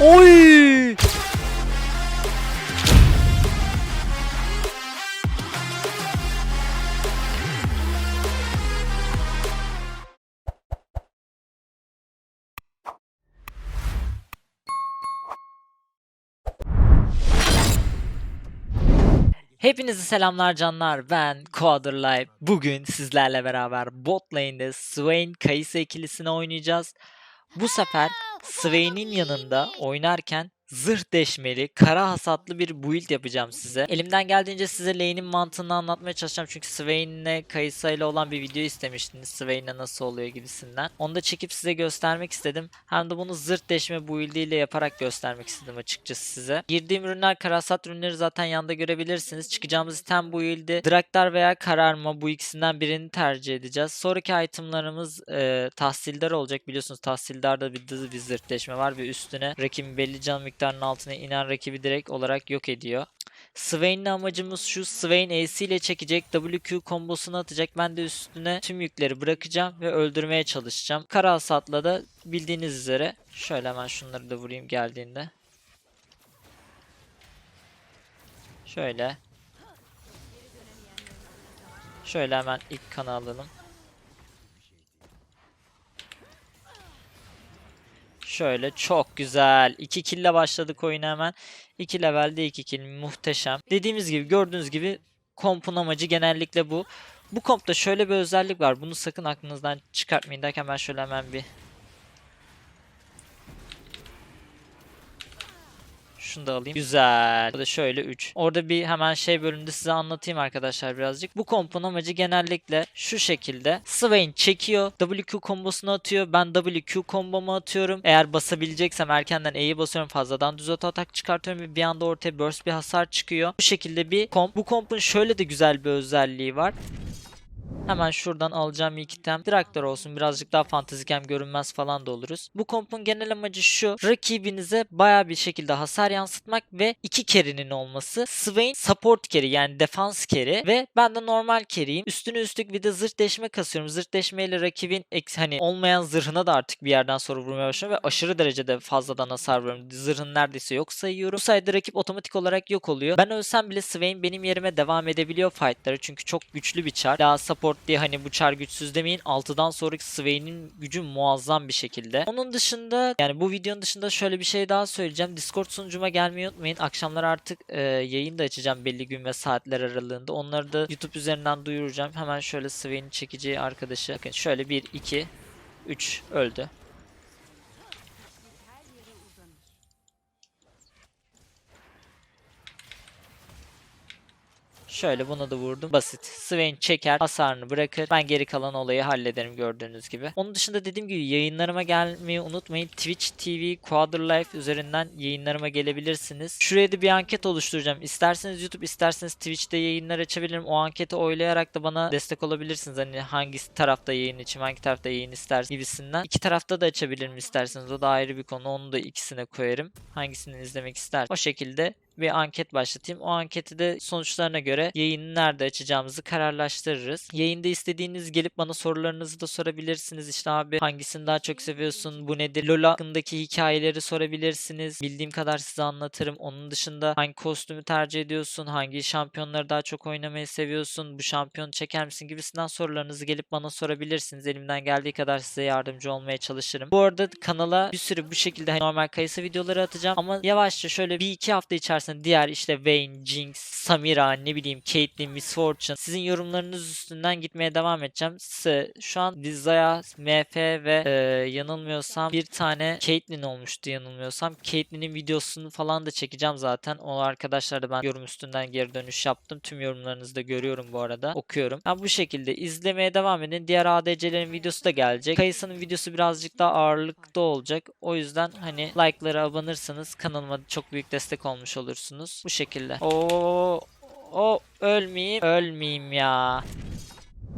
Oy! Hepinize selamlar canlar. Ben Quadralife. Bugün sizlerle beraber bot lane'de Swain Kayısı ikilisini oynayacağız. Bu sefer Swain'in yanında oynarken zırh deşmeli, kara hasatlı bir build yapacağım size. Elimden geldiğince size lane'in mantığını anlatmaya çalışacağım. Çünkü Swain'le Kayısa ile olan bir video istemiştiniz. Swain'le nasıl oluyor gibisinden. Onu da çekip size göstermek istedim. Hem de bunu zırh deşme build ile yaparak göstermek istedim açıkçası size. Girdiğim ürünler karasat ürünleri zaten yanda görebilirsiniz. Çıkacağımız item build'i Draktar veya Kararma bu ikisinden birini tercih edeceğiz. Sonraki itemlarımız e, tahsildar olacak. Biliyorsunuz tahsildarda bir, bir zırhleşme var ve üstüne rakibin belli can miktarının altına inen rakibi direkt olarak yok ediyor. Swain'le amacımız şu. Swain AC ile çekecek. WQ kombosunu atacak. Ben de üstüne tüm yükleri bırakacağım ve öldürmeye çalışacağım. Kara hasatla da bildiğiniz üzere şöyle hemen şunları da vurayım geldiğinde. Şöyle. Şöyle hemen ilk kanı alalım. Şöyle çok güzel. 2 kill ile başladık oyuna hemen. 2 levelde 2 kill muhteşem. Dediğimiz gibi gördüğünüz gibi kompun amacı genellikle bu. Bu kompta şöyle bir özellik var. Bunu sakın aklınızdan çıkartmayın derken ben şöyle hemen bir Şunu da alayım. Güzel. Burada şöyle 3. Orada bir hemen şey bölümünde size anlatayım arkadaşlar birazcık. Bu kompun amacı genellikle şu şekilde. Swain çekiyor. WQ kombosunu atıyor. Ben WQ kombomu atıyorum. Eğer basabileceksem erkenden E'yi basıyorum. Fazladan düz auto atak çıkartıyorum ve bir anda ortaya burst bir hasar çıkıyor. Bu şekilde bir komp. Bu kompun şöyle de güzel bir özelliği var. Hemen şuradan alacağım ilk item. Traktör olsun birazcık daha fantezikem görünmez falan da oluruz. Bu kompun genel amacı şu. Rakibinize baya bir şekilde hasar yansıtmak ve iki carry'nin olması. Swain support carry yani defans carry ve ben de normal carry'yim. Üstüne üstlük bir de zırh deşme kasıyorum. Zırh deşmeyle rakibin hani olmayan zırhına da artık bir yerden sonra vurmaya başlıyorum ve aşırı derecede fazladan hasar vuruyorum. Zırhın neredeyse yok sayıyorum. Bu sayede rakip otomatik olarak yok oluyor. Ben ölsem bile Swain benim yerime devam edebiliyor fightları çünkü çok güçlü bir çar. Daha support diye hani bu çar güçsüz demeyin. 6'dan sonraki Swain'in gücü muazzam bir şekilde. Onun dışında yani bu videonun dışında şöyle bir şey daha söyleyeceğim. Discord sunucuma gelmeyi unutmayın. Akşamlar artık e, yayın da açacağım belli gün ve saatler aralığında. Onları da YouTube üzerinden duyuracağım. Hemen şöyle Swain'in çekeceği arkadaşı. Bakın şöyle 1, 2, 3 öldü. Şöyle bunu da vurdum. Basit. Swain çeker, hasarını bırakır. Ben geri kalan olayı hallederim gördüğünüz gibi. Onun dışında dediğim gibi yayınlarıma gelmeyi unutmayın. Twitch TV Quadralife üzerinden yayınlarıma gelebilirsiniz. Şuraya da bir anket oluşturacağım. İsterseniz YouTube, isterseniz Twitch'te yayınlar açabilirim. O anketi oylayarak da bana destek olabilirsiniz. Hani hangi tarafta yayın için, hangi tarafta yayın isterseniz gibisinden. İki tarafta da açabilirim isterseniz. O da ayrı bir konu. Onu da ikisine koyarım. Hangisini izlemek ister. O şekilde bir anket başlatayım. O anketi de sonuçlarına göre yayını nerede açacağımızı kararlaştırırız. Yayında istediğiniz gelip bana sorularınızı da sorabilirsiniz. İşte abi hangisini daha çok seviyorsun? Bu nedir? LoL hakkındaki hikayeleri sorabilirsiniz. Bildiğim kadar size anlatırım. Onun dışında hangi kostümü tercih ediyorsun? Hangi şampiyonları daha çok oynamayı seviyorsun? Bu şampiyonu çeker misin? Gibisinden sorularınızı gelip bana sorabilirsiniz. Elimden geldiği kadar size yardımcı olmaya çalışırım. Bu arada kanala bir sürü bu şekilde normal kayısı videoları atacağım. Ama yavaşça şöyle bir iki hafta içerisinde diğer işte Vayne, Jinx, Samira, ne bileyim Caitlyn, Miss Fortune sizin yorumlarınız üstünden gitmeye devam edeceğim. Şu an Dizaya, MF ve e, yanılmıyorsam bir tane Caitlyn olmuştu yanılmıyorsam. Caitlyn'in videosunu falan da çekeceğim zaten. O arkadaşlar da ben yorum üstünden geri dönüş yaptım. Tüm yorumlarınızı da görüyorum bu arada. Okuyorum. Ha, bu şekilde izlemeye devam edin. Diğer ADC'lerin videosu da gelecek. Kayısının videosu birazcık daha ağırlıkta olacak. O yüzden hani like'lara abanırsanız kanalıma çok büyük destek olmuş olursunuz. Bu şekilde. Oo, o ölmeyeyim. Ölmeyeyim ya.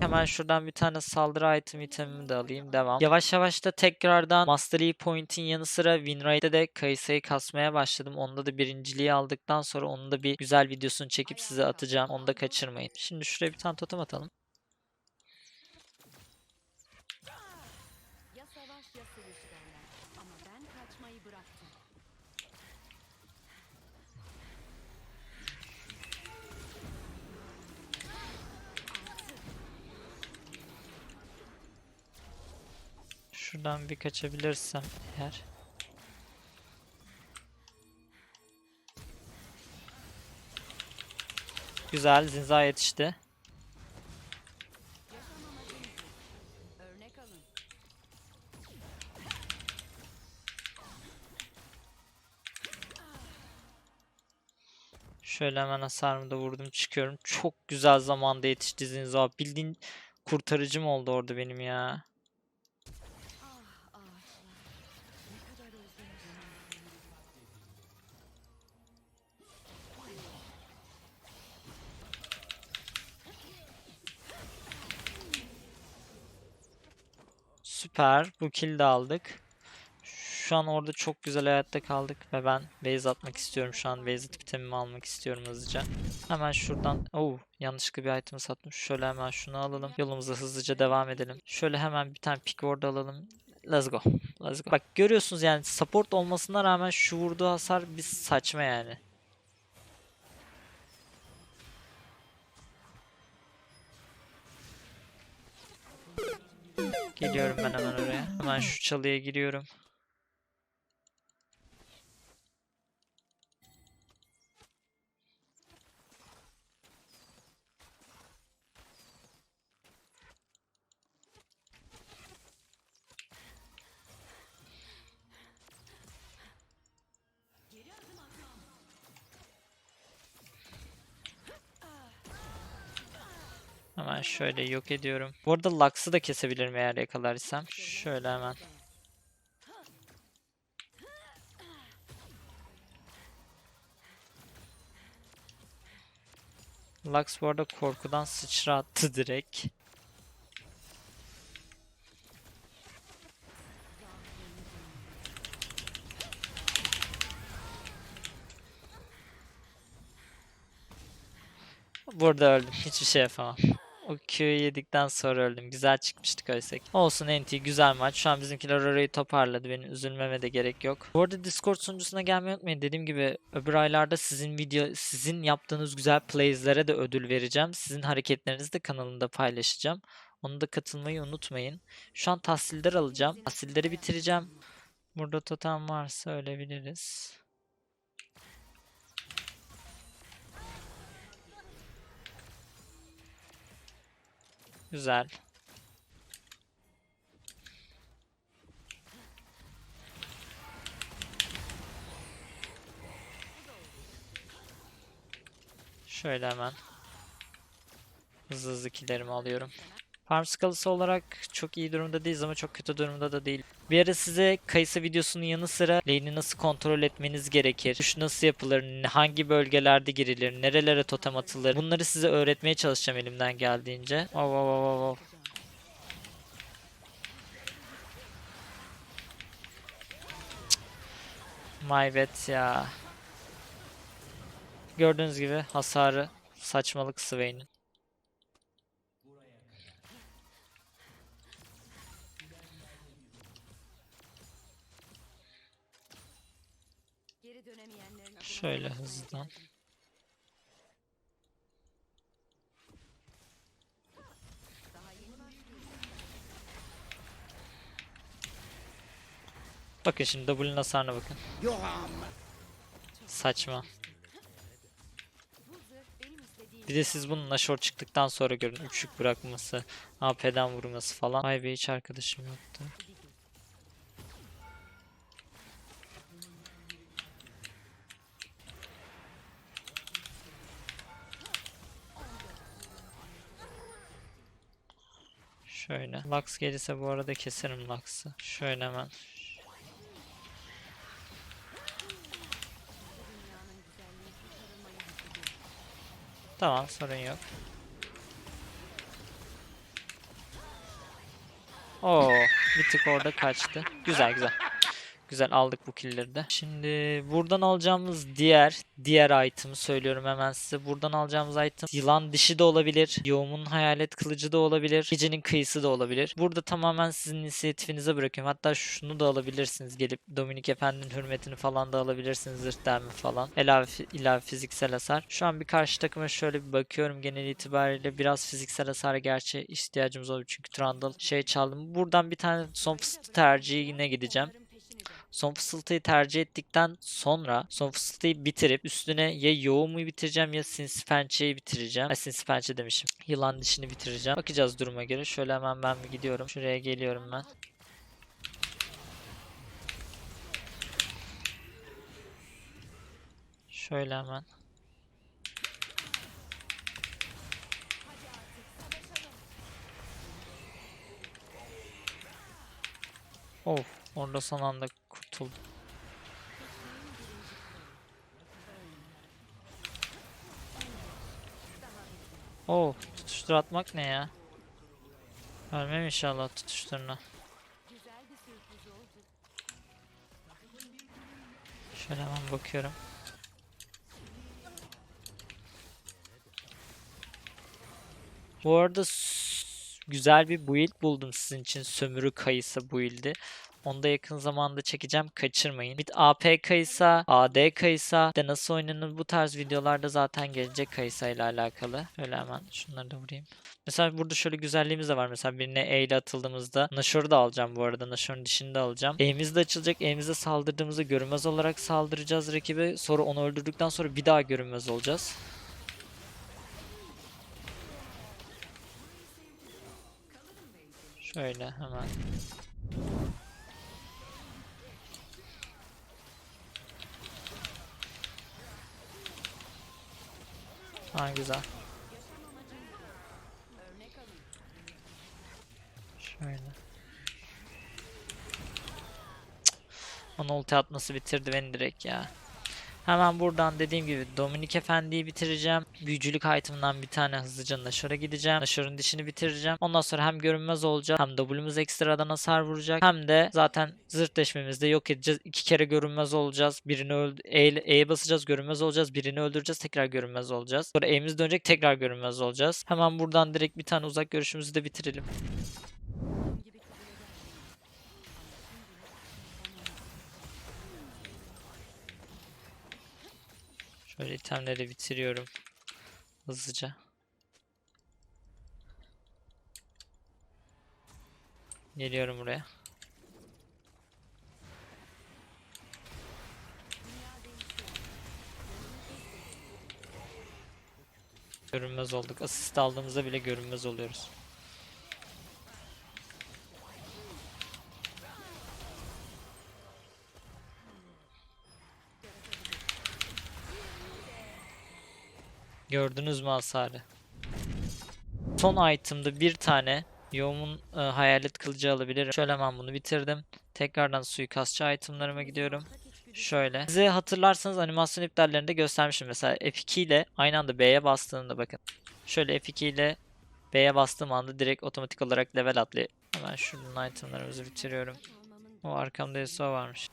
Hemen şuradan bir tane saldırı item itemimi de alayım. Devam. Yavaş yavaş da tekrardan Mastery Point'in yanı sıra win rate'de de Kayısı'yı kasmaya başladım. Onda da birinciliği aldıktan sonra onun da bir güzel videosunu çekip size atacağım. Onu da kaçırmayın. Şimdi şuraya bir tane totem atalım. Ya savaş ya sıvış derler. Ama ben kaçmayı bıraktım. Şuradan bir kaçabilirsem eğer. Güzel Zinza yetişti. Şöyle hemen hasarımı da vurdum çıkıyorum. Çok güzel zamanda yetişti Zinza. Bildiğin kurtarıcım oldu orada benim ya. Süper. Bu kill de aldık. Şu an orada çok güzel hayatta kaldık ve ben base atmak istiyorum şu an. Base atıp itemimi almak istiyorum hızlıca. Hemen şuradan... Oh yanlışlıkla bir item sattım. Şöyle hemen şunu alalım. Yolumuza hızlıca devam edelim. Şöyle hemen bir tane pick ward alalım. Let's go. Let's go. Bak görüyorsunuz yani support olmasına rağmen şu vurduğu hasar bir saçma yani. Geliyorum ben hemen oraya. Hemen şu çalıya giriyorum. Hemen şöyle yok ediyorum. Bu arada Lux'ı da kesebilirim eğer yakalarsam. Şöyle hemen. Lux bu arada korkudan sıçra attı direkt. Burada öldüm. Hiçbir şey yapamam. O Q'yu yedikten sonra öldüm. Güzel çıkmıştık oysak. Olsun NT güzel maç. Şu an bizimkiler orayı toparladı. Benim üzülmeme de gerek yok. Bu arada Discord sunucusuna gelmeyi unutmayın. Dediğim gibi öbür aylarda sizin video, sizin yaptığınız güzel plays'lere de ödül vereceğim. Sizin hareketlerinizi de kanalımda paylaşacağım. Onu da katılmayı unutmayın. Şu an tahsiller alacağım. Tahsilleri bitireceğim. Burada totem varsa ölebiliriz. Güzel. Şöyle hemen hızlı hızlı killerimi alıyorum. Farm skalası olarak çok iyi durumda değiliz ama çok kötü durumda da değil. Bir ara size Kayısı videosunun yanı sıra lane'i nasıl kontrol etmeniz gerekir, tuş nasıl yapılır, hangi bölgelerde girilir, nerelere totem atılır bunları size öğretmeye çalışacağım elimden geldiğince. Wow, wow, wow, wow. My bad ya. Gördüğünüz gibi hasarı saçmalık Swain'in. Şöyle başlıyoruz. Bakın şimdi W'nin hasarına bakın. Saçma. Bir de siz bununla short çıktıktan sonra görün. Üçlük bırakması, AP'den vurması falan. Vay be hiç arkadaşım yoktu. Şöyle. Lux gelirse bu arada keserim Lux'ı. Şöyle hemen. Tamam sorun yok. Oo, bir tık orada kaçtı. Güzel güzel. Güzel aldık bu killleri de. Şimdi buradan alacağımız diğer diğer item'ı söylüyorum hemen size. Buradan alacağımız item yılan dişi de olabilir. Yoğumun hayalet kılıcı da olabilir. Gecenin kıyısı da olabilir. Burada tamamen sizin inisiyatifinize bırakıyorum. Hatta şunu da alabilirsiniz gelip Dominik Efendi'nin hürmetini falan da alabilirsiniz. Zırh dermi falan. Ilave, ilave fiziksel hasar. Şu an bir karşı takıma şöyle bir bakıyorum. Genel itibariyle biraz fiziksel hasara gerçi ihtiyacımız olur. Çünkü Trundle şey çaldım. Buradan bir tane son fısıltı tercihine gideceğim. Son fısıltıyı tercih ettikten sonra son fısıltıyı bitirip üstüne ya yoğumu bitireceğim ya sinsi pençeyi bitireceğim. Ay sinsi pençe demişim. Yılan dişini bitireceğim. Bakacağız duruma göre. Şöyle hemen ben bir gidiyorum. Şuraya geliyorum ben. Şöyle hemen. Of, orada son anda kurtuldum. Oh, tutuştur atmak ne ya? Ölmem inşallah tutuşturuna. Şöyle hemen bakıyorum. Bu arada güzel bir build buldum sizin için. Sömürü kayısı build'i. Onu da yakın zamanda çekeceğim. Kaçırmayın. Bir AP kayısa, AD kayısa de nasıl oynanır bu tarz videolarda zaten gelecek kayısa ile alakalı. Şöyle hemen şunları da vurayım. Mesela burada şöyle güzelliğimiz de var. Mesela birine E ile atıldığımızda Nashor'u da alacağım bu arada. Nashor'un dişini de alacağım. E'miz de açılacak. E'mize saldırdığımızda görünmez olarak saldıracağız rakibe. Sonra onu öldürdükten sonra bir daha görünmez olacağız. Şöyle hemen. Ha güzel. Şöyle. Onun ulti atması bitirdi beni direkt ya. Hemen buradan dediğim gibi Dominik Efendi'yi bitireceğim. Büyücülük item'ından bir tane hızlıca Nashor'a gideceğim. Nashor'un dişini bitireceğim. Ondan sonra hem görünmez olacak hem W'muz ekstradan hasar vuracak. Hem de zaten deşmemizde yok edeceğiz. İki kere görünmez olacağız. Birini öldü E E'ye basacağız görünmez olacağız. Birini öldüreceğiz tekrar görünmez olacağız. Sonra E'miz dönecek tekrar görünmez olacağız. Hemen buradan direkt bir tane uzak görüşümüzü de bitirelim. Şöyle itemleri bitiriyorum. Hızlıca. Geliyorum buraya. Görünmez olduk. Asist aldığımızda bile görünmez oluyoruz. Gördünüz mü hasarı? Son item'da bir tane Yoğumun e, hayalet kılıcı alabilirim. Şöyle hemen bunu bitirdim. Tekrardan suikastçı itemlarıma gidiyorum. Şöyle. Size hatırlarsanız animasyon iptallerinde göstermişim. Mesela F2 ile aynı anda B'ye bastığında bakın. Şöyle F2 ile B'ye bastığım anda direkt otomatik olarak level atlıyor. Hemen şuradan itemlarımızı bitiriyorum. O arkamda Yasuo varmış.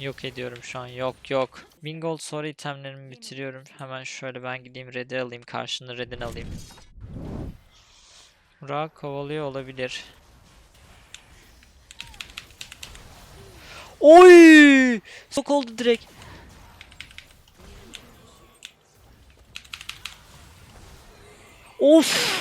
Yok ediyorum şu an. Yok yok. Bingold sonra itemlerimi bitiriyorum. Hemen şöyle ben gideyim red'i alayım. Karşını red'ini alayım. Ra kovalıyor olabilir. Oy! Sok oldu direkt. Of!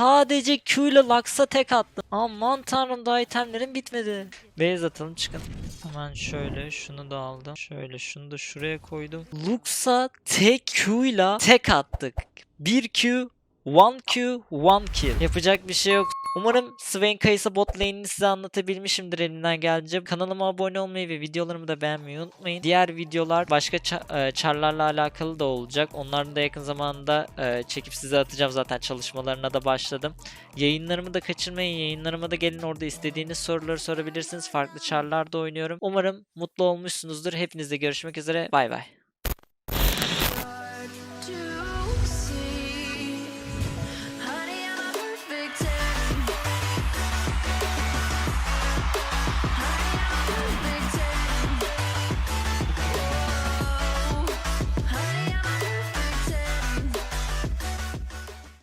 Sadece Q ile Lux'a tek attım. Aman tanrım daha itemlerim bitmedi. Beyaz atalım çıkın. Hemen şöyle şunu da aldım. Şöyle şunu da şuraya koydum. Lux'a tek Q ile tek attık. 1 Q, 1 Q, 1 kill. Yapacak bir şey yok. Umarım Swain Kayısa bot lane'ini size anlatabilmişimdir elimden geldiğince. Kanalıma abone olmayı ve videolarımı da beğenmeyi unutmayın. Diğer videolar başka e, çarlarla alakalı da olacak. Onların da yakın zamanda e, çekip size atacağım zaten çalışmalarına da başladım. Yayınlarımı da kaçırmayın. Yayınlarıma da gelin orada istediğiniz soruları sorabilirsiniz. Farklı çarlarda oynuyorum. Umarım mutlu olmuşsunuzdur. Hepinizle görüşmek üzere. Bay bay.